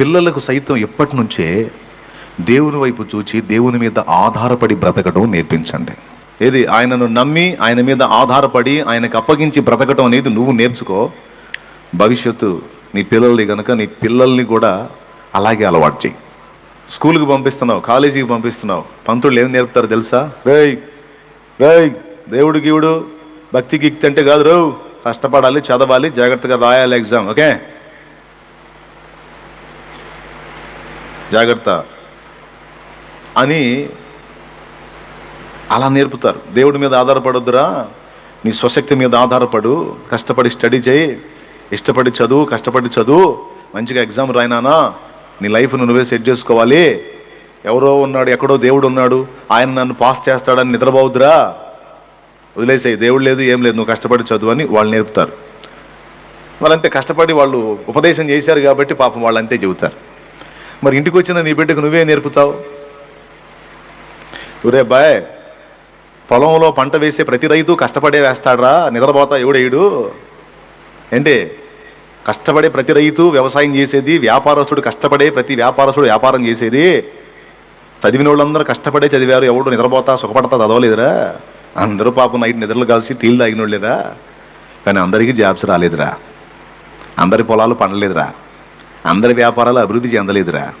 పిల్లలకు సైతం ఎప్పటి నుంచే దేవుని వైపు చూచి దేవుని మీద ఆధారపడి బ్రతకడం నేర్పించండి. ఏది? ఆయనను నమ్మి ఆయన మీద ఆధారపడి ఆయనకు అప్పగించి బ్రతకడం అనేది నువ్వు నేర్చుకో. భవిష్యత్తు నీ పిల్లల్ని కనుక నీ పిల్లల్ని కూడా అలాగే అలవాటు చేయి. స్కూల్కి పంపిస్తున్నావు కాలేజీకి పంపిస్తున్నావు. పంతులు ఏం నేర్పుతారు తెలుసా? రేయ్ రేయ్ దేవుడు గీవుడు భక్తి గిక్తి అంటే కాదు రో. కష్టపడాలి చదవాలి జాగ్రత్తగా రాయాలి ఎగ్జామ్ ఓకే? జాగ్రత్త అని అలా నేర్పుతారు. దేవుడి మీద ఆధారపడొద్దురా నీ స్వశక్తి మీద ఆధారపడు కష్టపడి స్టడీ చేయి ఇష్టపడి చదువు కష్టపడి చదువు మంచిగా ఎగ్జామ్ రాయినానా నీ లైఫ్ను నువ్వే సెట్ చేసుకోవాలి. ఎవరో ఉన్నాడు ఎక్కడో దేవుడు ఉన్నాడు ఆయన నన్ను పాస్ చేస్తాడని నిద్రపోవద్దురా. వదిలేసాయి దేవుడు లేదు ఏం లేదు నువ్వు కష్టపడి చదువు అని వాళ్ళు నేర్పుతారు. వాళ్ళంతే కష్టపడి వాళ్ళు ఉపదేశం చేశారు కాబట్టి పాపం వాళ్ళంతే చెబుతారు. మరి ఇంటికి వచ్చిన నీ బిడ్డకు నువ్వే నేర్పుతావు? ఒరే బాయ్ పొలంలో పంట వేసే ప్రతి రైతు కష్టపడే వేస్తాడ్రా నిద్రపోతా ఎవడేయుడు ఏంటి? కష్టపడే ప్రతి రైతు వ్యవసాయం చేసేది వ్యాపారస్తుడు కష్టపడే ప్రతి వ్యాపారస్తుడు వ్యాపారం చేసేది. చదివిన వాళ్ళందరూ కష్టపడే చదివారు ఎవడు నిద్రపోతా సుఖపడతా చదవలేదురా. అందరూ పాపం నైట్ నిద్రలు కలిసి టీలు తాగిన వాళ్ళేరా కానీ అందరికీ జాబ్స్ రాలేదురా. అందరి పొలాలు పండలేదురా. అందరి వ్యాపారాలు అభివృద్ధి చెందలేదురా.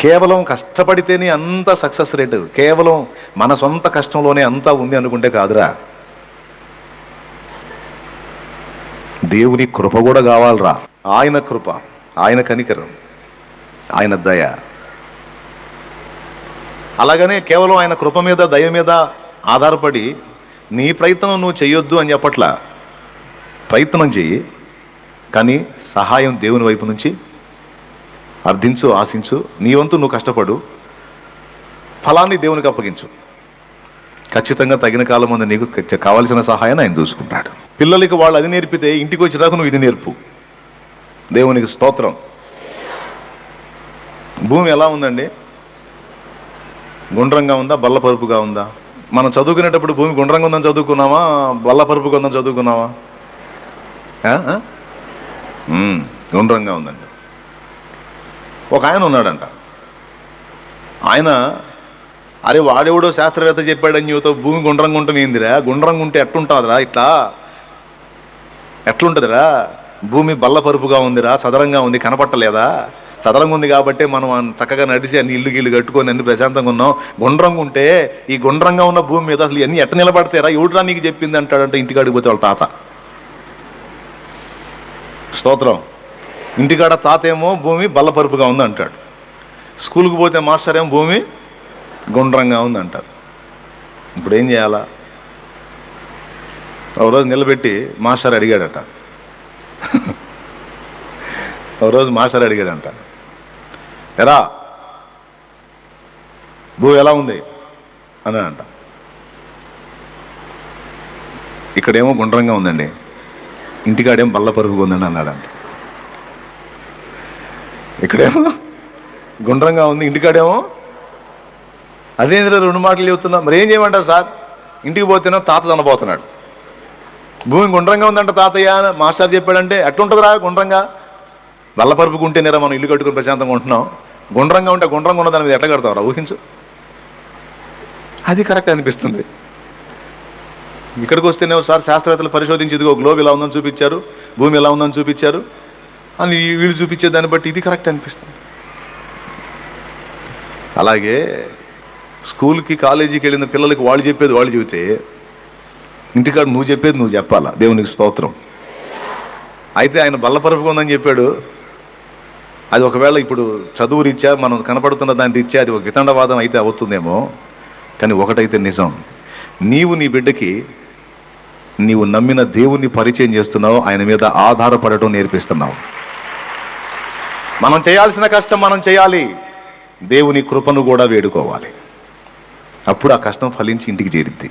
కేవలం కష్టపడితేనే అంత సక్సెస్ రేటు. కేవలం మన సొంత కష్టంలోనే అంతా ఉంది అనుకుంటే కాదురా. దేవుని కృప కూడా కావాలరా. ఆయన కృప ఆయన కనికరం ఆయన దయ. అలాగనే కేవలం ఆయన కృప మీద దయ మీద ఆధారపడి నీ ప్రయత్నం నువ్వు చేయొద్దు అని చెప్పట్లా. ప్రయత్నం చెయ్యి. కానీ సహాయం దేవుని వైపు నుంచి అర్థించు ఆశించు. నీ వంతు నువ్వు కష్టపడు. ఫలాన్ని దేవునికి అప్పగించు. ఖచ్చితంగా తగిన కాలం ముందు నీకు కావాల్సిన కావలసిన సహాయాన్ని ఆయన చూసుకుంటాడు పిల్లలకి వాళ్ళు అది నేర్పితే ఇంటికి వచ్చినాక నువ్వు ఇది నేర్పు. దేవునికి స్తోత్రం. భూమి ఎలా ఉందండి? గుండ్రంగా ఉందా? బల్లపరుపుగా ఉందా? మనం చదువుకునేటప్పుడు భూమి గుండ్రంగా ఉందని చదువుకున్నావా బల్లపరుపుగా ఉందని చదువుకున్నావా? గుండ్రంగా ఉందంట. ఒక ఆయన ఉన్నాడంట. ఆయన అరే వాడెవడో శాస్త్రవేత్త చెప్పాడని చెబుతా భూమి గుండ్రంగా ఉంటుంది ఏందిరా? గుండ్రంగా ఉంటే ఎట్లుంటుందిరా ఇట్లా? ఎట్లుంటుందిరా? భూమి బల్లపరుపుగా ఉందిరా సదరంగా ఉంది కనపట్టలేదా? సదరంగా ఉంది కాబట్టి మనం చక్కగా నడిచి అన్ని ఇల్లు గిల్లు కట్టుకొని అన్ని ప్రశాంతంగా ఉన్నాం. గుండ్రంగా ఉంటే ఈ గుండ్రంగా ఉన్న భూమి మీద అసలు ఇవన్నీ ఎట్ట నిలబడతారా ఎవడరా నీకు చెప్పింది అంటాడంటే ఇంటికాడికి పోతే వాళ్ళ తాత. స్తోత్రం. ఇంటికాడ తాత ఏమో భూమి బల్లపరుపుగా ఉంది అంటాడు స్కూల్కి పోతే మాస్టర్ ఏమో భూమి గుండ్రంగా ఉంది అంటారు ఇప్పుడు ఏం చేయాలా? ఒక రోజు నిలబెట్టి మాస్టర్ అడిగాడట. ఒక రోజు మాస్టర్ అడిగాడంట. ఎరా భూ ఎలా ఉంది? అని అంట ఇక్కడేమో గుండ్రంగా ఉందండి. ఇంటికాడేమో బల్ల పరుగు ఉందండి అన్నాడంట. ఇక్కడేమో గుండ్రంగా ఉంది ఇంటికాడేమో అదేంద్ర రెండు మాటలు చెబుతున్నా. మరి ఏం చేయమంటారు సార్? ఇంటికి పోతేనో తాత తనబోతున్నాడు. భూమి గుండ్రంగా ఉందంట తాతయ్య మాస్టర్ చెప్పాడంటే ఎట్లుంటుందిరా గుండ్రంగా? బల్లపరుపుకు ఉంటేనేరా మనం ఇల్లు కట్టుకుని ప్రశాంతంగా ఉంటున్నాం. గుండ్రంగా ఉంటే గుండ్రంగా ఉన్న దాని మీద ఎట్లా కడతావురా? ఊహించు. అది కరెక్ట్ అనిపిస్తుంది. ఇక్కడికి వస్తేనే ఒకసారి శాస్త్రవేత్తలు పరిశోధించి ఇదిగో గ్లోబ్ ఎలా ఉందని చూపించారు భూమి ఎలా ఉందని చూపించారు. అని వీళ్ళు చూపించే దాన్ని బట్టి ఇది కరెక్ట్ అనిపిస్తుంది. అలాగే స్కూల్కి కాలేజీకి వెళ్ళిన పిల్లలకి వాళ్ళు చెప్పేది వాళ్ళు చెబితే ఇంటికాడ నువ్వు చెప్పేది నువ్వు చెప్పాలా? దేవునికి స్తోత్రం. అయితే ఆయన బల్లపరపుగా ఉందని చెప్పాడు. అది ఒకవేళ ఇప్పుడు చదువు రీత్యా మనం కనపడుతున్న దాని రీత్యా అది ఒక వితండవాదం అయితే అవుతుందేమో కానీ ఒకటైతే నిజం. నీవు నీ బిడ్డకి నీవు నమ్మిన దేవుణ్ణి పరిచయం చేస్తున్నావు ఆయన మీద ఆధారపడటం నేర్పిస్తున్నావు. మనం చేయాల్సిన కష్టం మనం చేయాలి. దేవుని కృపను కూడా వేడుకోవాలి. అప్పుడు ఆ కష్టం ఫలించి ఇంటికి చేరిద్ది.